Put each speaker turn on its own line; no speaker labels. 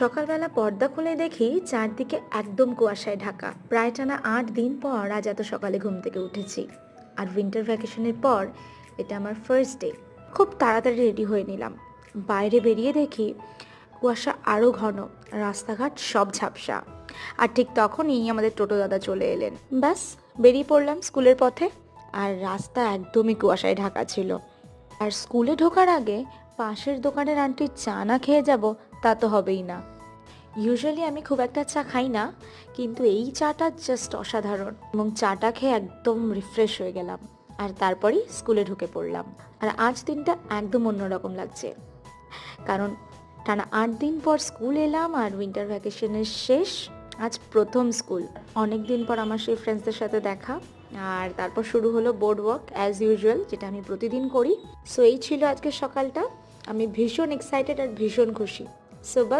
সকালবেলা পর্দা খুলে দেখি চারদিকে একদম কুয়াশায় ঢাকা। প্রায় টানা আট দিন পর আজ এত সকালে ঘুম থেকে উঠেছি। আর উইন্টার ভ্যাকেশনের পর এটা আমার ফার্স্ট ডে খুব তাড়াতাড়ি রেডি হয়ে নিলাম। বাইরে বেরিয়ে দেখি কুয়াশা আরও ঘন, রাস্তাঘাট সব ঝাপসা। আর ঠিক তখনই আমাদের টোটো দাদা চলে এলেন। ব্যাস, বেরিয়ে পড়লাম স্কুলের পথে। আর রাস্তা একদমই কুয়াশায় ঢাকা ছিল। আর স্কুলে ঢোকার আগে পাশের দোকানের আন্টির চা না খেয়ে যাব তা তো হবেই না। ইউজুয়ালি আমি খুব একটা চা খাই না, কিন্তু এই চাটা জাস্ট অসাধারণ। এবং চাটা খেয়ে একদম রিফ্রেশ হয়ে গেলাম। আর তারপরেই স্কুলে ঢুকে পড়লাম। আর আজ দিনটা একদম অন্যরকম লাগছে। কারণ টানা আট দিন পর স্কুল এলাম আর উইন্টার ভ্যাকেশনের শেষ। আজ প্রথম স্কুল। অনেক দিন পর আমার সেই ফ্রেন্ডসদের সাথে দেখা। আর তারপর শুরু হলো বোর্ড ওয়ার্ক অ্যাজ ইউজুয়াল যেটা আমি প্রতিদিন করি। সো এই ছিল আজকে সকালটা। আমি ভীষণ এক্সাইটেড আর ভীষণ খুশি। সো